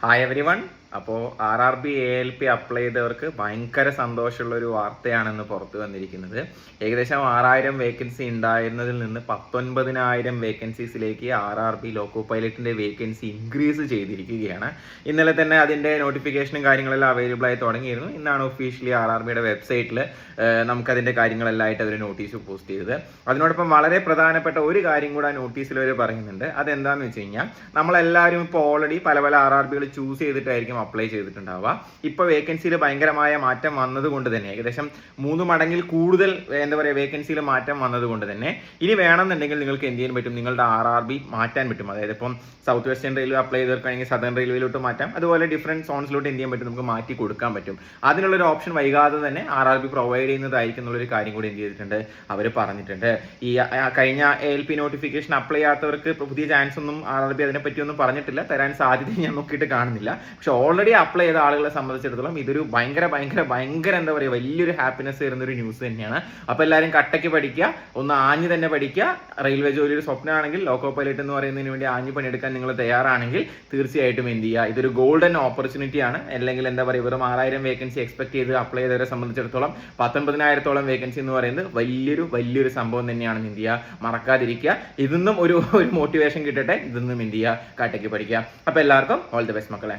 Hi everyone. അപ്പോൾ R R B A L P apply ചെയ്തവർക്ക് ഭയങ്കര സന്തോഷമുള്ള ഒരു വാർത്തയാണെന്ന് പുറത്തു വന്നിരിക്കുന്നത്. ഏകദേശം ആറായിരം വേക്കൻസി ഉണ്ടായിരുന്നതിൽ നിന്ന് പത്തൊൻപതിനായിരം വേക്കൻസീസിലേക്ക് ആർ ആർ ബി ലോക്കോ പൈലറ്റിന്റെ വേക്കൻസി ഇൻക്രീസ് ചെയ്തിരിക്കുകയാണ്. ഇന്നലെ തന്നെ അതിന്റെ നോട്ടിഫിക്കേഷനും കാര്യങ്ങളെല്ലാം അവൈലബിൾ ആയി തുടങ്ങിയിരുന്നു. ഇന്നാണ് ഒഫീഷ്യലി ആർ ആർ ബിയുടെ വെബ്സൈറ്റിൽ അതിന്റെ കാര്യങ്ങളെല്ലാം ആയിട്ട് അവർ നോട്ടീസ് പോസ്റ്റ് ചെയ്തത്. അതിനോടൊപ്പം വളരെ പ്രധാനപ്പെട്ട ഒരു കാര്യം കൂടെ ആ നോട്ടീസിൽ അവർ പറയുന്നുണ്ട്. അതെന്താന്ന് വെച്ച് കഴിഞ്ഞാൽ നമ്മളെല്ലാവരും ഇപ്പോൾ ഓൾറെഡി പല പല ആർ ആർ ബികൾ ചൂസ് ചെയ്തിട്ടായിരിക്കും അപ്ലൈ ചെയ്തിട്ടുണ്ടാവുക. ഇപ്പൊ വേക്കൻസിയിൽ ഭയങ്കരമായ മാറ്റം വന്നതുകൊണ്ട് തന്നെ ഏകദേശം മൂന്ന് മടങ്ങിൽ കൂടുതൽ എന്താ പറയുക വേക്കൻസിയിൽ മാറ്റം വന്നതുകൊണ്ട് തന്നെ ഇനി വേണമെന്നുണ്ടെങ്കിൽ നിങ്ങൾക്ക് എന്ത് ചെയ്യാൻ പറ്റും? നിങ്ങളുടെ ആർ ആർ ബി മാറ്റാൻ പറ്റും. അതായത് ഇപ്പം സൗത്ത് വെസ്റ്റേൺ റെയിൽവേ അപ്ലൈ ചെയ്തിരിക്കുകയാണെങ്കിൽ സദേൺ റെയിൽവേയിലോട്ട് മാറ്റാം. അതുപോലെ ഡിഫറെന്റ് സോൺസിലോട്ട് എന്ത് ചെയ്യാൻ പറ്റും? നമുക്ക് മാറ്റി കൊടുക്കാൻ പറ്റും. അതിനുള്ള ഒരു ഓപ്ഷൻ വൈകാതെ തന്നെ ആർ ആർ ബി പ്രൊവൈഡ് ചെയ്യുന്നതായിരിക്കും എന്നുള്ളൊരു കാര്യം കൂടി എന്ത് ചെയ്തിട്ടുണ്ട് അവർ പറഞ്ഞിട്ടുണ്ട്. ഈ കഴിഞ്ഞ എൽ പി നോട്ടിഫിക്കേഷൻ അപ്ലൈ ചെയ്യാത്തവർക്ക് പുതിയ ചാൻസ് ഒന്നും ആർ ആർ ബി അതിനെ പറ്റിയൊന്നും പറഞ്ഞിട്ടില്ല. തരാൻ സാധ്യത ഞാൻ നോക്കിയിട്ട് കാണുന്നില്ല. പക്ഷെ ഓൾറെഡി അപ്ലൈ ചെയ്ത ആളുകളെ സംബന്ധിച്ചിടത്തോളം ഇതൊരു ഭയങ്കര ഭയങ്കര ഭയങ്കര എന്താ പറയുക വലിയൊരു ഹാപ്പിനെസ് തരുന്ന ഒരു ന്യൂസ് തന്നെയാണ്. അപ്പൊ എല്ലാവരും കട്ടയ്ക്ക് പഠിക്കുക ഒന്ന് ആഞ്ഞു തന്നെ പഠിക്കുക. റെയിൽവേ ജോലി ഒരു സ്വപ്നമാണെങ്കിൽ ലോക്കോ പൈലറ്റ് എന്ന് പറയുന്നതിന് വേണ്ടി ആഞ്ഞു പണിയെടുക്കാൻ നിങ്ങൾ തയ്യാറാണെങ്കിൽ തീർച്ചയായിട്ടും എന്ത് ചെയ്യുക. ഇതൊരു ഗോൾഡൻ ഓപ്പർച്യൂണിറ്റി ആണ്. അല്ലെങ്കിൽ എന്താ പറയുക വെറും ആറായിരം വേക്കൻസി എക്സ്പെക്ട് ചെയ്ത് അപ്ലൈ ചെയ്തവരെ സംബന്ധിച്ചിടത്തോളം പത്തൊൻപതിനായിരത്തോളം വേക്കൻസി എന്ന് പറയുന്നത് വലിയൊരു വലിയൊരു സംഭവം തന്നെയാണ് എന്ത് ചെയ്യുക. മറക്കാതിരിക്കുക. ഇതൊന്നും ഒരു ഒരു മോട്ടിവേഷൻ കിട്ടട്ടെ. ഇതൊന്നും ചെയ്യുക? കാട്ടയ്ക്ക് പഠിക്കുക. അപ്പൊ എല്ലാവർക്കും ഓൾ ദി ബെസ്റ്റ് മക്കളെ.